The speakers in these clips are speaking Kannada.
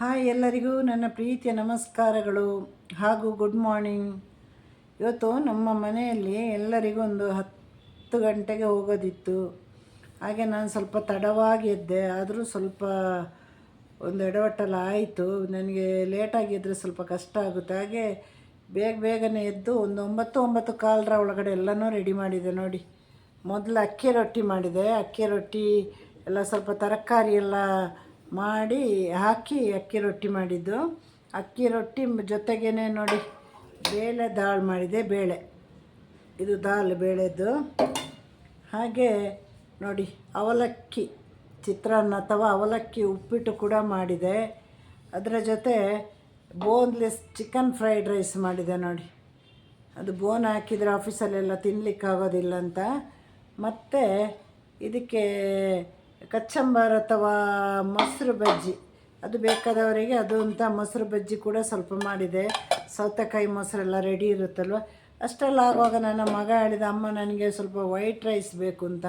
ಹಾಯ್ ಎಲ್ಲರಿಗೂ ನನ್ನ ಪ್ರೀತಿಯ ನಮಸ್ಕಾರಗಳು ಹಾಗೂ ಗುಡ್ ಮಾರ್ನಿಂಗ್. ಇವತ್ತು ನಮ್ಮ ಮನೆಯಲ್ಲಿ ಎಲ್ಲರಿಗೂ ಒಂದು ಹತ್ತು ಗಂಟೆಗೆ ಹೋಗೋದಿತ್ತು. ಹಾಗೆ ನಾನು ಸ್ವಲ್ಪ ತಡವಾಗಿ ಎದ್ದೆ, ಆದರೂ ಸ್ವಲ್ಪ ಒಂದು ಎಡವಟ್ಟಲ್ಲ ಆಯಿತು. ನನಗೆ ಲೇಟಾಗಿ ಇದ್ದರೆ ಸ್ವಲ್ಪ ಕಷ್ಟ ಆಗುತ್ತೆ. ಹಾಗೆ ಬೇಗ ಬೇಗನೆ ಎದ್ದು ಒಂದು ಒಂಬತ್ತು ಒಂಬತ್ತು ಕಾಲರ ಒಳಗಡೆ ಎಲ್ಲನೂ ರೆಡಿ ಮಾಡಿದೆ ನೋಡಿ. ಮೊದಲು ಅಕ್ಕಿ ರೊಟ್ಟಿ ಮಾಡಿದೆ. ಅಕ್ಕಿ ರೊಟ್ಟಿ ಎಲ್ಲ ಸ್ವಲ್ಪ ತರಕಾರಿ ಎಲ್ಲ ಮಾಡಿ ಹಾಕಿ ಅಕ್ಕಿ ರೊಟ್ಟಿ ಮಾಡಿದ್ದು. ಅಕ್ಕಿ ರೊಟ್ಟಿ ಜೊತೆಗೇ ನೋಡಿ, ಬೇಳೆ ದಾಲ್ ಮಾಡಿದೆ, ಬೇಳೆ. ಇದು ದಾಲ್ ಬೇಳೆದು. ಹಾಗೆ ನೋಡಿ, ಅವಲಕ್ಕಿ, ಚಿತ್ರಾನ್ನ ಅಥವಾ ಅವಲಕ್ಕಿ ಉಪ್ಪಿಟ್ಟು ಕೂಡ ಮಾಡಿದೆ. ಅದರ ಜೊತೆ ಬೋನ್ಲೆಸ್ ಚಿಕನ್ ಫ್ರೈಡ್ ರೈಸ್ ಮಾಡಿದೆ ನೋಡಿ. ಅದು ಬೋನ್ ಹಾಕಿದರೆ ಆಫೀಸಲ್ಲೆಲ್ಲ ತಿನ್ನಲಿಕ್ಕಾಗೋದಿಲ್ಲ ಅಂತ. ಮತ್ತು ಇದಕ್ಕೆ ಕಚ್ಚಂಬರ್ ಅಥವಾ ಮೊಸರು ಬಜ್ಜಿ. ಅದು ಬೇಕಾದವರಿಗೆ ಅದು ಅಂತ ಮೊಸರು ಬಜ್ಜಿ ಕೂಡ ಸ್ವಲ್ಪ ಮಾಡಿದೆ. ಸೌತೆಕಾಯಿ ಮೊಸರೆಲ್ಲ ರೆಡಿ ಇರುತ್ತಲ್ವ? ಅಷ್ಟೆಲ್ಲ ಆಗುವಾಗ ನನ್ನ ಮಗ ಹೇಳಿದ, ಅಮ್ಮ, ನನಗೆ ಸ್ವಲ್ಪ ವೈಟ್ ರೈಸ್ ಬೇಕು ಅಂತ.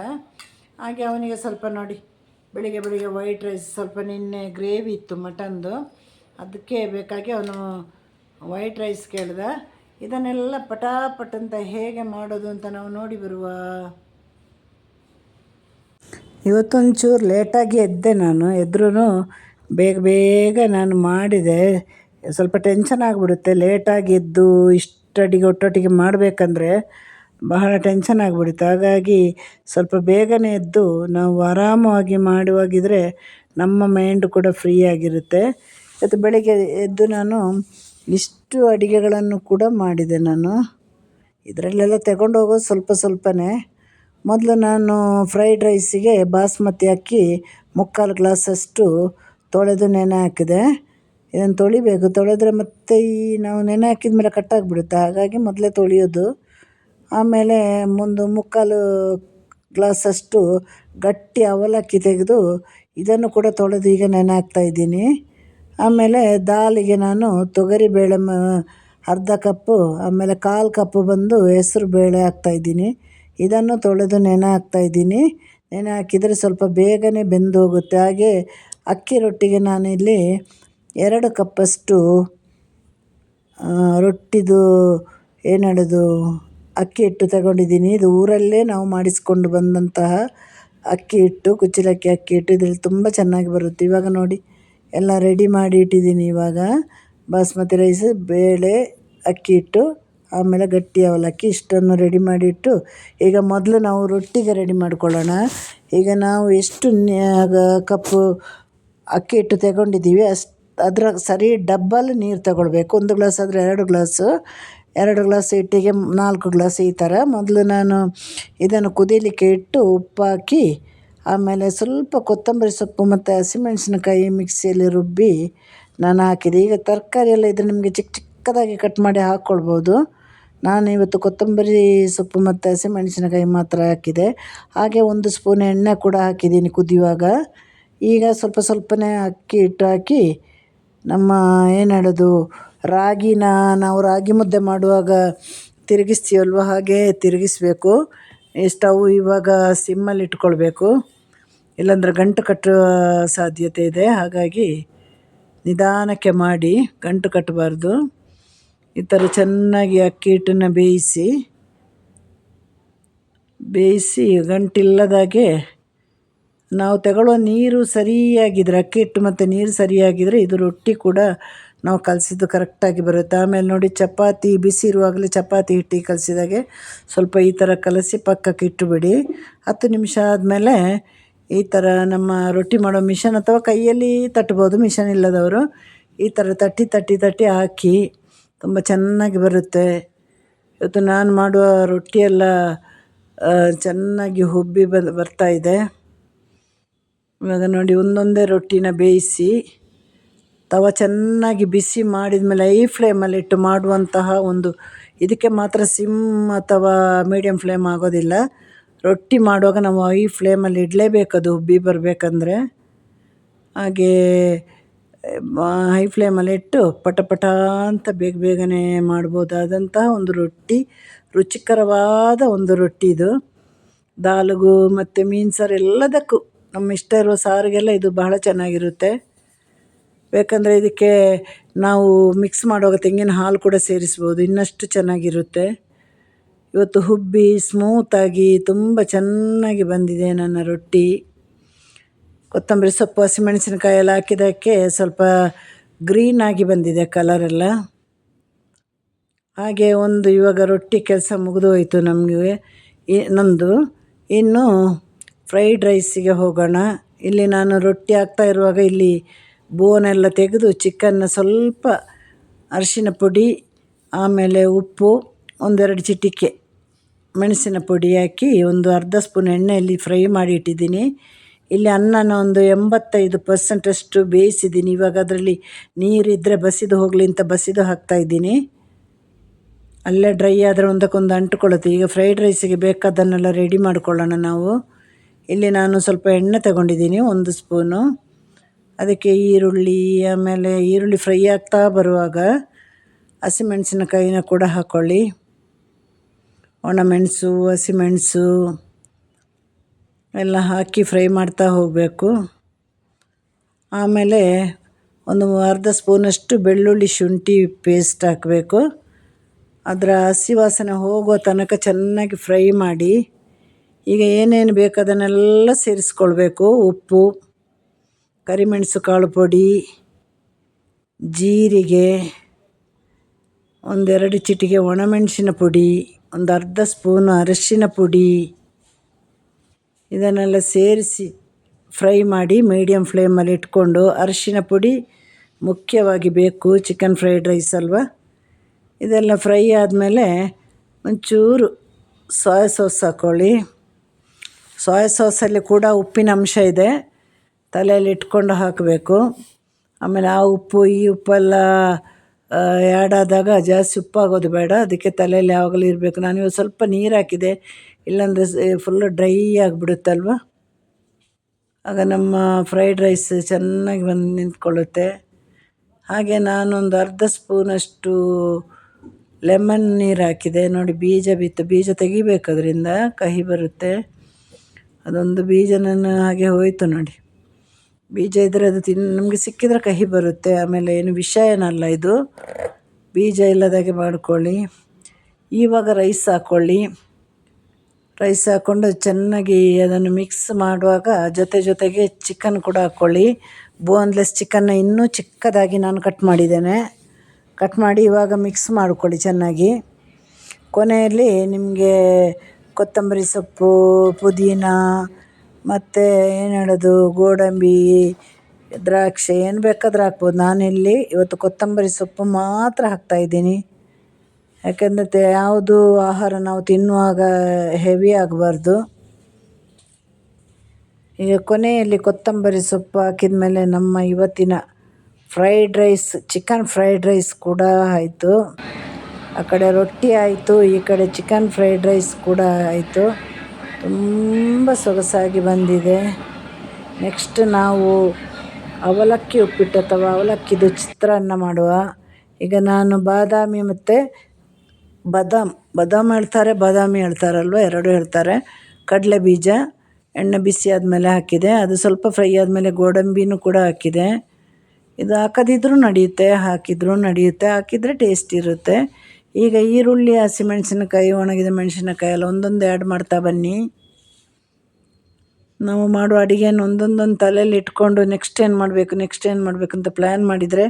ಹಾಗೆ ಅವನಿಗೆ ಸ್ವಲ್ಪ ನೋಡಿ, ಬೆಳಿಗ್ಗೆ ಬೆಳಿಗ್ಗೆ ವೈಟ್ ರೈಸ್ ಸ್ವಲ್ಪ ನಿನ್ನೆ ಗ್ರೇವಿ ಇತ್ತು ಮಟನ್ದು. ಅದಕ್ಕೆ ಬೇಕಾಗಿ ಅವನು ವೈಟ್ ರೈಸ್ ಕೇಳಿದ. ಇದನ್ನೆಲ್ಲ ಪಟಾಪಟ್ ಅಂತ ಹೇಗೆ ಮಾಡೋದು ಅಂತ ನಾವು ನೋಡಿ ಬರುವ ಇವತ್ತೊಂಚೂರು ಲೇಟಾಗಿ ಎದ್ದೆ ನಾನು. ಎದ್ರೂ ಬೇಗ ಬೇಗ ನಾನು ಮಾಡಿದೆ. ಸ್ವಲ್ಪ ಟೆನ್ಷನ್ ಆಗಿಬಿಡುತ್ತೆ. ಲೇಟಾಗಿ ಎದ್ದು ಇಷ್ಟಡಿಗೆ ಒಟ್ಟೊಟ್ಟಿಗೆ ಮಾಡಬೇಕಂದ್ರೆ ಬಹಳ ಟೆನ್ಷನ್ ಆಗಿಬಿಡುತ್ತೆ. ಹಾಗಾಗಿ ಸ್ವಲ್ಪ ಬೇಗನೆ ಎದ್ದು ನಾವು ಆರಾಮವಾಗಿ ಮಾಡುವಾಗಿದ್ದರೆ ನಮ್ಮ ಮೈಂಡ್ ಕೂಡ ಫ್ರೀ ಆಗಿರುತ್ತೆ. ಇವತ್ತು ಬೆಳಿಗ್ಗೆ ಎದ್ದು ನಾನು ಇಷ್ಟು ಅಡುಗೆಗಳನ್ನು ಕೂಡ ಮಾಡಿದೆ ನಾನು. ಇದರಲ್ಲೆಲ್ಲ ತಗೊಂಡು ಹೋಗೋದು ಸ್ವಲ್ಪ ಸ್ವಲ್ಪನೇ. ಮೊದಲು ನಾನು ಫ್ರೈಡ್ ರೈಸಿಗೆ ಬಾಸ್ಮತಿ ಅಕ್ಕಿ ಮುಕ್ಕಾಲು ಗ್ಲಾಸಷ್ಟು ತೊಳೆದು ನೆನೆ ಹಾಕಿದೆ. ಇದನ್ನು ತೊಳಿಬೇಕು. ತೊಳೆದ್ರೆ ಮತ್ತೆ ಈ ನಾವು ನೆನೆ ಹಾಕಿದ ಮೇಲೆ ಕಟ್ಟಾಗಿಬಿಡುತ್ತೆ ಹಾಗಾಗಿ ಮೊದಲೇ ತೊಳೆಯೋದು. ಆಮೇಲೆ ಮುಂದೆ ಮುಕ್ಕಾಲು ಗ್ಲಾಸಷ್ಟು ಗಟ್ಟಿ ಅವಲಕ್ಕಿ ತೆಗೆದು ಇದನ್ನು ಕೂಡ ತೊಳೆದು ಈಗ ನೆನೆ ಹಾಕ್ತಾಯಿದ್ದೀನಿ ಆಮೇಲೆ ದಾಲಿಗೆ ನಾನು ತೊಗರಿಬೇಳೆ ಮ ಅರ್ಧ ಕಪ್ಪು, ಆಮೇಲೆ ಕಾಲು ಕಪ್ಪು ಬಂದು ಹೆಸ್ರು ಬೇಳೆ ಹಾಕ್ತಾಯಿದ್ದೀನಿ ಇದನ್ನು ತೊಳೆದು ನೆನೆ ಹಾಕ್ತಾಯಿದ್ದೀನಿ ನೆನೆ ಹಾಕಿದರೆ ಸ್ವಲ್ಪ ಬೇಗನೆ ಬೆಂದೋಗುತ್ತೆ. ಹಾಗೆ ಅಕ್ಕಿ ರೊಟ್ಟಿಗೆ ನಾನಿಲ್ಲಿ ಎರಡು ಕಪ್ಪಷ್ಟು ರೊಟ್ಟಿದು, ಏನು ಹೇಳೋದು, ಅಕ್ಕಿ ಹಿಟ್ಟು ತಗೊಂಡಿದ್ದೀನಿ. ಇದು ಊರಲ್ಲೇ ನಾವು ಮಾಡಿಸ್ಕೊಂಡು ಬಂದಂತಹ ಅಕ್ಕಿ ಹಿಟ್ಟು, ಕುಚ್ಚಲಕ್ಕಿ ಅಕ್ಕಿ ಹಿಟ್ಟು. ಇದರಲ್ಲಿ ತುಂಬ ಚೆನ್ನಾಗಿ ಬರುತ್ತೆ. ಇವಾಗ ನೋಡಿ, ಎಲ್ಲ ರೆಡಿ ಮಾಡಿ ಇಟ್ಟಿದ್ದೀನಿ ಇವಾಗ. ಬಾಸ್ಮತಿ ರೈಸ್ ಬೇಳೆ, ಅಕ್ಕಿ ಹಿಟ್ಟು. ಆಮೇಲೆ ಗಟ್ಟಿ ಅವಲಕ್ಕಿ ಇಷ್ಟನ್ನು ರೆಡಿ ಮಾಡಿಟ್ಟು ಈಗ ಮೊದಲು ನಾವು ರೊಟ್ಟಿಗೆ ರೆಡಿ ಮಾಡ್ಕೊಳ್ಳೋಣ. ಈಗ ನಾವು ಎಷ್ಟು ಕಪ್ಪು ಅಕ್ಕಿ ಹಿಟ್ಟು ತಗೊಂಡಿದ್ದೀವಿ, ಅಷ್ಟು ಅದರ ಸರಿ ಡಬ್ಬಲ್ ನೀರು ತಗೊಳ್ಬೇಕು. ಒಂದು ಗ್ಲಾಸ್ ಆದರೆ ಎರಡು ಗ್ಲಾಸು, ಎರಡು ಗ್ಲಾಸ್ ಹಿಟ್ಟಿಗೆ ನಾಲ್ಕು ಗ್ಲಾಸ್ ಈ ಥರ. ಮೊದಲು ನಾನು ಇದನ್ನು ಕುದೀಲಿಕ್ಕೆ ಇಟ್ಟು ಉಪ್ಪಾಕಿ ಆಮೇಲೆ ಸ್ವಲ್ಪ ಕೊತ್ತಂಬರಿ ಸೊಪ್ಪು ಮತ್ತು ಹಸಿಮೆಣಸಿನಕಾಯಿ ಮಿಕ್ಸಿಯಲ್ಲಿ ರುಬ್ಬಿ ನಾನು ಹಾಕಿದೆ. ಈಗ ತರಕಾರಿ ಎಲ್ಲ ಇದ್ದರೆ ನಿಮಗೆ ಚಿಕ್ಕ ಚಿಕ್ಕದಾಗಿ ಕಟ್ ಮಾಡಿ ಹಾಕ್ಕೊಳ್ಬೋದು. ನಾನು ಇವತ್ತು ಕೊತ್ತಂಬರಿ ಸೊಪ್ಪು ಮತ್ತು ಹಸಿಮೆಣಸಿನಕಾಯಿ ಮಾತ್ರ ಹಾಕಿದೆ. ಹಾಗೆ ಒಂದು ಸ್ಪೂನ್ ಎಣ್ಣೆ ಕೂಡ ಹಾಕಿದ್ದೀನಿ ಕುದಿಯುವಾಗ. ಈಗ ಸ್ವಲ್ಪ ಸ್ವಲ್ಪನೇ ಅಕ್ಕಿ ಹಿಟ್ಟು ಹಾಕಿ ನಮ್ಮ ಏನು ಹೇಳೋದು, ರಾಗಿನ ನಾವು ರಾಗಿ ಮುದ್ದೆ ಮಾಡುವಾಗ ತಿರುಗಿಸ್ತೀವಲ್ವ? ಹಾಗೆ ತಿರುಗಿಸ್ಬೇಕು. ಸ್ಟವ್ ಇವಾಗ ಸಿಮ್ಮಲ್ಲಿ ಇಟ್ಕೊಳ್ಬೇಕು. ಇಲ್ಲಾಂದ್ರೆ ಗಂಟು ಕಟ್ಟುವ ಸಾಧ್ಯತೆ ಇದೆ. ಹಾಗಾಗಿ ನಿಧಾನಕ್ಕೆ ಮಾಡಿ ಗಂಟು ಕಟ್ಟಬಾರ್ದು. ಈ ಥರ ಚೆನ್ನಾಗಿ ಅಕ್ಕಿ ಹಿಟ್ಟನ್ನು ಬೇಯಿಸಿ ಬೇಯಿಸಿ ಗಂಟಿಲ್ಲದಾಗೆ ನಾವು ತಗೊಳ್ಳೋ ನೀರು ಸರಿಯಾಗಿದ್ದರೆ ಅಕ್ಕಿ ಹಿಟ್ಟು ಮತ್ತು ನೀರು ಸರಿಯಾಗಿದ್ದರೆ ಇದು ರೊಟ್ಟಿ ಕೂಡ ನಾವು ಕಲಸಿದ್ದು ಕರೆಕ್ಟಾಗಿ ಬರುತ್ತೆ. ಆಮೇಲೆ ನೋಡಿ ಚಪಾತಿ, ಬಿಸಿ ಇರುವಾಗಲೇ ಚಪಾತಿ ಹಿಟ್ಟಿಗೆ ಕಲಸಿದಾಗೆ ಸ್ವಲ್ಪ ಈ ಥರ ಕಲಸಿ ಪಕ್ಕಕ್ಕೆ ಇಟ್ಟುಬಿಡಿ. ಹತ್ತು ನಿಮಿಷ ಆದಮೇಲೆ ಈ ಥರ ನಮ್ಮ ರೊಟ್ಟಿ ಮಾಡೋ ಮಿಷನ್ ಅಥವಾ ಕೈಯಲ್ಲಿ ತಟ್ಬೋದು, ಮಿಷನ್ ಇಲ್ಲದವರು. ಈ ಥರ ತಟ್ಟಿ ತಟ್ಟಿ ತಟ್ಟಿ ಹಾಕಿ ತುಂಬ ಚೆನ್ನಾಗಿ ಬರುತ್ತೆ. ಇವತ್ತು ನಾನು ಮಾಡುವ ರೊಟ್ಟಿಯೆಲ್ಲ ಚೆನ್ನಾಗಿ ಹುಬ್ಬಿ ಬರ್ತಾ ಇದೆ. ಇವಾಗ ನೋಡಿ, ಒಂದೊಂದೇ ರೊಟ್ಟಿನ ಬೇಯಿಸಿ, ತವ ಚೆನ್ನಾಗಿ ಬಿಸಿ ಮಾಡಿದ ಮೇಲೆ ಐ ಫ್ಲೇಮಲ್ಲಿಟ್ಟು ಮಾಡುವಂತಹ ಒಂದು, ಇದಕ್ಕೆ ಮಾತ್ರ ಸಿಮ್ ಅಥವಾ ಮೀಡಿಯಮ್ ಫ್ಲೇಮ್ ಆಗೋದಿಲ್ಲ. ರೊಟ್ಟಿ ಮಾಡುವಾಗ ನಾವು ಐ ಫ್ಲೇಮಲ್ಲಿ ಇಡಲೇಬೇಕು ಅದು ಬರಬೇಕಂದ್ರೆ. ಹಾಗೇ ಹೈ ಫ್ಲೇಮಲ್ಲಿ ಇಟ್ಟು ಪಟ ಪಟ ಅಂತ ಬೇಗ ಬೇಗನೆ ಮಾಡ್ಬೋದಾದಂತಹ ಒಂದು ರೊಟ್ಟಿ, ರುಚಿಕರವಾದ ಒಂದು ರೊಟ್ಟಿ ಇದು. ದಾಲ್ಗೂ ಮತ್ತು ಮೀನು ಸಾರು ಎಲ್ಲದಕ್ಕೂ ನಮ್ಮ ಇಷ್ಟ ಇರುವ ಸಾರಿಗೆಲ್ಲ ಇದು ಬಹಳ ಚೆನ್ನಾಗಿರುತ್ತೆ. ಬೇಕಂದರೆ ಇದಕ್ಕೆ ನಾವು ಮಿಕ್ಸ್ ಮಾಡುವಾಗ ತೆಂಗಿನ ಹಾಲು ಕೂಡ ಸೇರಿಸ್ಬೋದು, ಇನ್ನಷ್ಟು ಚೆನ್ನಾಗಿರುತ್ತೆ. ಇವತ್ತು ಹುಬ್ಬಿ ಸ್ಮೂತಾಗಿ ತುಂಬ ಚೆನ್ನಾಗಿ ಬಂದಿದೆ ನನ್ನ ರೊಟ್ಟಿ. ಕೊತ್ತಂಬರಿ ಸೊಪ್ಪು, ಹಸಿಮೆಣಸಿನಕಾಯಿ ಎಲ್ಲ ಹಾಕಿದ್ದಕ್ಕೆ ಸ್ವಲ್ಪ ಗ್ರೀನ್ ಆಗಿ ಬಂದಿದೆ ಕಲರೆಲ್ಲ ಹಾಗೆ ಒಂದು ಇವಾಗ ರೊಟ್ಟಿ ಕೆಲಸ ಮುಗಿದು ಹೋಯಿತು ನಮಗೆ. ನಮ್ಮದು ಇನ್ನು ಫ್ರೈಡ್ ರೈಸಿಗೆ ಹೋಗೋಣ. ಇಲ್ಲಿ ನಾನು ರೊಟ್ಟಿ ಹಾಕ್ತಾ ಇರುವಾಗ ಇಲ್ಲಿ ಬೋನೆಲ್ಲ ತೆಗೆದು ಚಿಕನ್ನ ಸ್ವಲ್ಪ ಅರಿಶಿನ ಪುಡಿ, ಆಮೇಲೆ ಉಪ್ಪು, ಒಂದೆರಡು ಚಿಟಿಕೆ ಮೆಣಸಿನ ಪುಡಿ ಹಾಕಿ ಒಂದು ಅರ್ಧ ಸ್ಪೂನ್ ಎಣ್ಣೆಯಲ್ಲಿ ಫ್ರೈ ಮಾಡಿ ಇಟ್ಟಿದ್ದೀನಿ. ಇಲ್ಲಿ ಅನ್ನನ ಒಂದು ಎಂಬತ್ತೈದು ಪರ್ಸೆಂಟಷ್ಟು ಬೇಯಿಸಿದ್ದೀನಿ. ಇವಾಗ ಅದರಲ್ಲಿ ನೀರಿದ್ದರೆ ಬಸಿದು ಹೋಗಲಿ ಅಂತ ಬಸಿದು ಹಾಕ್ತಾಯಿದ್ದೀನಿ ಅಲ್ಲೇ ಡ್ರೈ ಆದರೆ ಒಂದಕ್ಕೊಂದು ಅಂಟ್ಕೊಳ್ಳುತ್ತೆ. ಈಗ ಫ್ರೈಡ್ ರೈಸಿಗೆ ಬೇಕಾದನ್ನೆಲ್ಲ ರೆಡಿ ಮಾಡ್ಕೊಳ್ಳೋಣ ನಾವು. ಇಲ್ಲಿ ನಾನು ಸ್ವಲ್ಪ ಎಣ್ಣೆ ತಗೊಂಡಿದ್ದೀನಿ, ಒಂದು ಸ್ಪೂನು. ಅದಕ್ಕೆ ಈರುಳ್ಳಿ, ಆಮೇಲೆ ಈರುಳ್ಳಿ ಫ್ರೈ ಆಗ್ತಾ ಬರುವಾಗ ಹಸಿಮೆಣಸಿನಕಾಯಿನ ಕೂಡ ಹಾಕ್ಕೊಳ್ಳಿ ಒಣಮೆಣಸು ಹಸಿಮೆಣಸು ಎಲ್ಲ ಹಾಕಿ ಫ್ರೈ ಮಾಡ್ತಾ ಹೋಗಬೇಕು. ಆಮೇಲೆ ಒಂದು ಅರ್ಧ ಸ್ಪೂನಷ್ಟು ಬೆಳ್ಳುಳ್ಳಿ ಶುಂಠಿ ಪೇಸ್ಟ್ ಹಾಕಬೇಕು. ಅದರ ಹಸಿ ವಾಸನೆ ಹೋಗೋ ತನಕ ಚೆನ್ನಾಗಿ ಫ್ರೈ ಮಾಡಿ ಈಗ ಏನೇನು ಬೇಕು ಅದನ್ನೆಲ್ಲ ಸೇರಿಸ್ಕೊಳ್ಬೇಕು. ಉಪ್ಪು, ಕರಿಮೆಣಸು ಕಾಳು ಪುಡಿ, ಜೀರಿಗೆ, ಒಂದೆರಡು ಚಿಟಿಕೆ ಒಣಮೆಣಸಿನ ಪುಡಿ, ಒಂದು ಅರ್ಧ ಸ್ಪೂನು ಅರಿಶಿನ ಪುಡಿ ಇದನ್ನೆಲ್ಲ ಸೇರಿಸಿ ಫ್ರೈ ಮಾಡಿ ಮೀಡಿಯಮ್ ಫ್ಲೇಮಲ್ಲಿ ಇಟ್ಕೊಂಡು ಅರಶಿನ ಪುಡಿ ಮುಖ್ಯವಾಗಿ ಬೇಕು, ಚಿಕನ್ ಫ್ರೈಡ್ ರೈಸ್ ಅಲ್ವಾ? ಇದೆಲ್ಲ ಫ್ರೈ ಆದಮೇಲೆ ಒಂಚೂರು ಸೋಯಾ ಸಾಸ್ ಹಾಕ್ಕೊಳ್ಳಿ ಸೋಯಾ ಸಾಸಲ್ಲಿ ಕೂಡ ಉಪ್ಪಿನ ಅಂಶ ಇದೆ. ತಲೆಯಲ್ಲಿ ಇಟ್ಕೊಂಡು ಹಾಕಬೇಕು. ಆಮೇಲೆ ಆ ಉಪ್ಪು, ಈ ಉಪ್ಪೆಲ್ಲ ಆ್ಯಡ್ ಆದಾಗ ಜಾಸ್ತಿ ಉಪ್ಪಾಗೋದು ಬೇಡ. ಅದಕ್ಕೆ ತಲೆಯಲ್ಲಿ ಯಾವಾಗಲೂ ಇರಬೇಕು. ನಾನು ಇವಾಗ ಸ್ವಲ್ಪ ನೀರು ಹಾಕಿದೆ. ಇಲ್ಲಾಂದರೆ ಫುಲ್ಲು ಡ್ರೈ ಆಗಿಬಿಡುತ್ತಲ್ವ? ಆಗ ನಮ್ಮ ಫ್ರೈಡ್ ರೈಸ್ ಚೆನ್ನಾಗಿ ಬಂದು ನಿಂತ್ಕೊಳ್ಳುತ್ತೆ. ಹಾಗೆ ನಾನೊಂದು ಅರ್ಧ ಸ್ಪೂನಷ್ಟು ಲೆಮನ್ ನೀರು ಹಾಕಿದೆ. ನೋಡಿ, ಬೀಜ ಬಿತ್ತು. ಬೀಜ ತೆಗಿಬೇಕು ಕಹಿ ಬರುತ್ತೆ. ಅದೊಂದು ಬೀಜ ನನ್ನ ಹಾಗೆ ಹೋಯಿತು ನೋಡಿ. ಬೀಜ ಇದ್ದರೆ ಅದು ತಿನ್, ನಮಗೆ ಸಿಕ್ಕಿದರೆ ಕಹಿ ಬರುತ್ತೆ. ಆಮೇಲೆ ಏನು ವಿಷ ಏನಲ್ಲ ಇದು. ಬೀಜ ಇಲ್ಲದಾಗೆ ಮಾಡ್ಕೊಳ್ಳಿ. ಇವಾಗ ರೈಸ್ ಹಾಕ್ಕೊಳ್ಳಿ ರೈಸ್ ಹಾಕ್ಕೊಂಡು ಚೆನ್ನಾಗಿ ಅದನ್ನು ಮಿಕ್ಸ್ ಮಾಡುವಾಗ ಜೊತೆ ಜೊತೆಗೆ ಚಿಕನ್ ಕೂಡ ಹಾಕ್ಕೊಳ್ಳಿ. ಬೋನ್ಲೆಸ್ ಚಿಕನ್ನ ಇನ್ನೂ ಚಿಕ್ಕದಾಗಿ ನಾನು ಕಟ್ ಮಾಡಿದ್ದೇನೆ. ಕಟ್ ಮಾಡಿ ಇವಾಗ ಮಿಕ್ಸ್ ಮಾಡ್ಕೊಳ್ಳಿ ಚೆನ್ನಾಗಿ. ಕೊನೆಯಲ್ಲಿ ನಿಮಗೆ ಕೊತ್ತಂಬರಿ ಸೊಪ್ಪು, ಪುದೀನ ಮತ್ತು ಏನು ಹೇಳೋದು, ಗೋಡಂಬಿ, ದ್ರಾಕ್ಷಿ ಏನು ಬೇಕಾದರೂ ಹಾಕ್ಬೋದು. ನಾನಿಲ್ಲಿ ಇವತ್ತು ಕೊತ್ತಂಬರಿ ಸೊಪ್ಪು ಮಾತ್ರ ಹಾಕ್ತಾಯಿದ್ದೀನಿ ಯಾಕೆಂದರೆ ಯಾವುದು ಆಹಾರ ನಾವು ತಿನ್ನುವಾಗ ಹೆವಿ ಆಗಬಾರ್ದು. ಈಗ ಕೊನೆಯಲ್ಲಿ ಕೊತ್ತಂಬರಿ ಸೊಪ್ಪು ಹಾಕಿದ ಮೇಲೆ ನಮ್ಮ ಇವತ್ತಿನ fried rice chicken fried rice ಕೂಡ ಆಯಿತು. ಆ ಕಡೆ ರೊಟ್ಟಿ ಆಯಿತು, ಈ ಕಡೆ ಚಿಕನ್ ಫ್ರೈಡ್ ರೈಸ್ ಕೂಡ ಆಯಿತು. ತುಂಬ ಸೊಗಸಾಗಿ ಬಂದಿದೆ. ನೆಕ್ಸ್ಟ್ ನಾವು ಅವಲಕ್ಕಿ ಉಪ್ಪಿಟ್ಟು ಅಥವಾ ಅವಲಕ್ಕಿದು ಚಿತ್ರಾನ್ನ ಮಾಡುವ. ಈಗ ನಾನು ಬಾದಾಮಿ ಮತ್ತು ಬಾದಾಮ್, ಬದಾಮ್ ಹೇಳ್ತಾರೆ, ಬಾದಾಮಿ ಹೇಳ್ತಾರಲ್ವ, ಎರಡೂ ಹೇಳ್ತಾರೆ. ಕಡಲೆ ಬೀಜ, ಎಣ್ಣೆ ಬಿಸಿ ಆದಮೇಲೆ ಹಾಕಿದೆ. ಅದು ಸ್ವಲ್ಪ ಫ್ರೈ ಆದಮೇಲೆ ಗೋಡಂಬಿನೂ ಕೂಡ ಹಾಕಿದೆ. ಇದು ಹಾಕದಿದ್ರೂ ನಡೆಯುತ್ತೆ, ಹಾಕಿದ್ರೂ ನಡೆಯುತ್ತೆ, ಹಾಕಿದರೆ ಟೇಸ್ಟ್ ಇರುತ್ತೆ. ಈಗ ಈರುಳ್ಳಿ ಹಸಿಮೆಣಸಿನಕಾಯಿ ಒಣಗಿದ ಮೆಣಸಿನಕಾಯಿ ಎಲ್ಲ ಒಂದೊಂದು ಆ್ಯಡ್ ಮಾಡ್ತಾ ಬನ್ನಿ. ನಾವು ಮಾಡೋ ಅಡುಗೆಯನ್ನು ಒಂದೊಂದೊಂದು ತಲೆಯಲ್ಲಿ ಇಟ್ಕೊಂಡು ನೆಕ್ಸ್ಟ್ ಏನು ಮಾಡಬೇಕು ನೆಕ್ಸ್ಟ್ ಏನು ಮಾಡಬೇಕು ಅಂತ ಪ್ಲ್ಯಾನ್ ಮಾಡಿದರೆ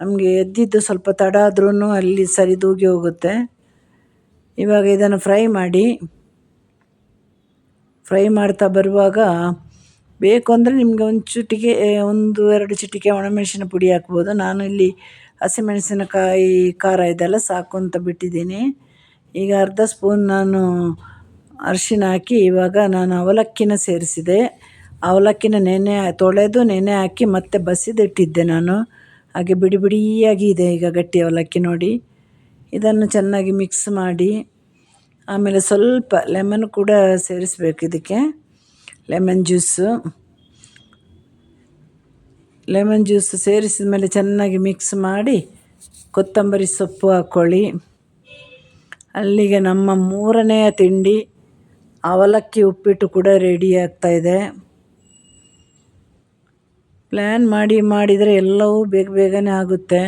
ನಮಗೆ ಎದ್ದಿದ್ದು ಸ್ವಲ್ಪ ತಡ ಆದ್ರೂ ಅಲ್ಲಿ ಸರಿದೂಗಿ ಹೋಗುತ್ತೆ. ಇವಾಗ ಇದನ್ನು ಫ್ರೈ ಮಾಡಿ, ಫ್ರೈ ಮಾಡ್ತಾ ಬರುವಾಗ ಬೇಕು ಅಂದರೆ ನಿಮಗೆ ಒಂದು ಚಿಟಿಕೆ, ಒಂದು, ಎರಡು ಚಿಟಿಕೆ ಒಣಮೆಣಸಿನ ಪುಡಿ ಹಾಕ್ಬೋದು. ನಾನು ಇಲ್ಲಿ ಹಸಿಮೆಣಸಿನಕಾಯಿ ಖಾರ ಇದೆಲ್ಲ ಸಾಕು ಅಂತ ಬಿಟ್ಟಿದ್ದೀನಿ. ಈಗ ಅರ್ಧ ಸ್ಪೂನ್ ನಾನು ಅರಿಶಿನ ಹಾಕಿ ಇವಾಗ ನಾನು ಅವಲಕ್ಕಿನ ಸೇರಿಸಿದೆ. ಅವಲಕ್ಕಿನ ನೆನೆ, ತೊಳೆದು ನೆನೆ ಹಾಕಿ ಮತ್ತೆ ಬಸಿದಿಟ್ಟಿದ್ದೆ ನಾನು. ಹಾಗೆ ಬಿಡಿ ಬಿಡಿಯಾಗಿ ಇದೆ ಈಗ ಗಟ್ಟಿ ಅವಲಕ್ಕಿ ನೋಡಿ. ಇದನ್ನು ಚೆನ್ನಾಗಿ ಮಿಕ್ಸ್ ಮಾಡಿ, ಆಮೇಲೆ ಸ್ವಲ್ಪ ಲೆಮನ್ ಕೂಡ ಸೇರಿಸಬೇಕು ಇದಕ್ಕೆ. ಲೆಮನ್ ಜ್ಯೂಸು ಲೆಮನ್ ಜ್ಯೂಸ್ ಸೇರಿಸಿದ ಮೇಲೆ ಚೆನ್ನಾಗಿ ಮಿಕ್ಸ್ ಮಾಡಿ, ಕೊತ್ತಂಬರಿ ಸೊಪ್ಪು ಹಾಕ್ಕೊಳ್ಳಿ ಅಲ್ಲಿಗೆ ನಮ್ಮ ಮೂರನೆಯ ತಿಂಡಿ ಅವಲಕ್ಕಿ ಉಪ್ಪಿಟ್ಟು ಕೂಡ ರೆಡಿ ಆಗ್ತಾಯಿದೆ ಪ್ಲ್ಯಾನ್ ಮಾಡಿ ಮಾಡಿದರೆ ಎಲ್ಲವೂ ಬೇಗ ಬೇಗನೆ ಆಗುತ್ತೆ.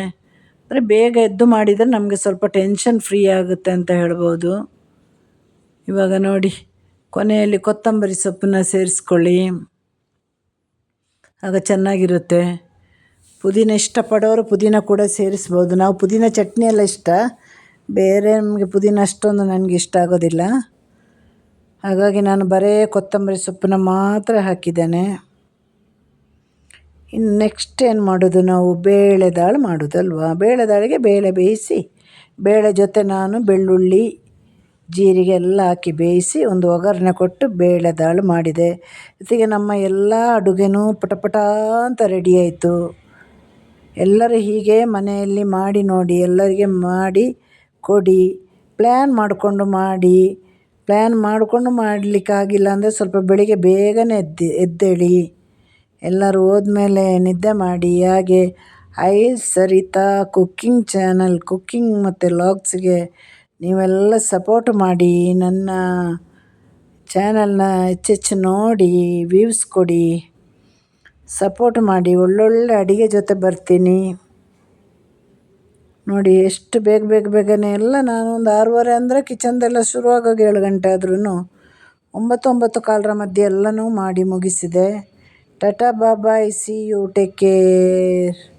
ಅಂದರೆ ಬೇಗ ಎದ್ದು ಮಾಡಿದರೆ ನಮಗೆ ಸ್ವಲ್ಪ ಟೆನ್ಷನ್ ಫ್ರೀ ಆಗುತ್ತೆ ಅಂತ ಹೇಳ್ಬೋದು. ಇವಾಗ ನೋಡಿ, ಕೊನೆಯಲ್ಲಿ ಕೊತ್ತಂಬರಿ ಸೊಪ್ಪನ್ನ ಸೇರಿಸ್ಕೊಳ್ಳಿ. ಆಗ ಚೆನ್ನಾಗಿರುತ್ತೆ. ಪುದೀನ ಇಷ್ಟಪಡೋರು ಪುದೀನ ಕೂಡ ಸೇರಿಸ್ಬೋದು. ನಾವು ಪುದೀನ ಚಟ್ನಿ ಎಲ್ಲ ಇಷ್ಟ. ಬೇರೆ ನಮಗೆ ಪುದೀನ ಅಷ್ಟೊಂದು ನನಗೆ ಇಷ್ಟ ಆಗೋದಿಲ್ಲ. ಹಾಗಾಗಿ ನಾನು ಬರೇ ಕೊತ್ತಂಬರಿ ಸೊಪ್ಪನ್ನ ಮಾತ್ರ ಹಾಕಿದ್ದೇನೆ. ಇನ್ನು ನೆಕ್ಸ್ಟ್ ಏನು ಮಾಡೋದು? ನಾವು ಬೇಳೆ ದಾಳು ಮಾಡೋದಲ್ವಾ? ಬೇಳೆ ದಾಳಿಗೆ ಬೇಳೆ ಬೇಯಿಸಿ, ಬೇಳೆ ಜೊತೆ ನಾನು ಬೆಳ್ಳುಳ್ಳಿ ಜೀರಿಗೆ ಎಲ್ಲ ಹಾಕಿ ಬೇಯಿಸಿ ಒಂದು ಒಗ್ಗರಣೆ ಕೊಟ್ಟು ಬೇಳೆ ದಾಳು ಮಾಡಿದೆ. ಜೊತೆಗೆ ನಮ್ಮ ಎಲ್ಲ ಅಡುಗೆನೂ ಪಟ ಪಟ ಅಂತ ರೆಡಿಯಾಯಿತು ಎಲ್ಲರೂ ಹೀಗೆ ಮನೆಯಲ್ಲಿ ಮಾಡಿ ನೋಡಿ, ಎಲ್ಲರಿಗೆ ಮಾಡಿ ಕೊಡಿ ಪ್ಲ್ಯಾನ್ ಮಾಡಿಕೊಂಡು ಮಾಡಿ. ಪ್ಲ್ಯಾನ್ ಮಾಡಿಕೊಂಡು ಮಾಡಲಿಕ್ಕಾಗಿಲ್ಲ ಅಂದರೆ ಸ್ವಲ್ಪ ಬೆಳಿಗ್ಗೆ ಬೇಗನೆ ಎದ್ದು, ಎದ್ದೇಳಿ. ಎಲ್ಲರೂ ಹೋದ್ಮೇಲೆ ನಿದ್ದೆ ಮಾಡಿ ಹಾಗೆ, I Sarita, cooking channel, cooking ಮತ್ತು ಲಾಗ್ಸ್ಗೆ ನೀವೆಲ್ಲ ಸಪೋರ್ಟ್ ಮಾಡಿ, ನನ್ನ ಚಾನಲ್ನ ಹೆಚ್ಚೆಚ್ಚು ನೋಡಿ ವ್ಯೂವ್ಸ್ ಕೊಡಿ, ಸಪೋರ್ಟ್ ಮಾಡಿ, ಒಳ್ಳೊಳ್ಳೆ ಅಡುಗೆ ಜೊತೆ ಬರ್ತೀನಿ. ನೋಡಿ, ಎಷ್ಟು ಬೇಗ ಬೇಗ ಬೇಗನೆ ಎಲ್ಲ ನಾನು ಒಂದು ಆರೂವರೆ ಅಂದರೆ ಕಿಚನ್ದೆಲ್ಲ ಶುರುವಾಗೋಗಿ ಏಳು ಗಂಟೆ ಆದ್ರೂ ಒಂಬತ್ತು ಒಂಬತ್ತು ಕಾಲರ ಮಧ್ಯೆ ಎಲ್ಲನೂ ಮಾಡಿ ಮುಗಿಸಿದೆ. Tata bye bye see you take care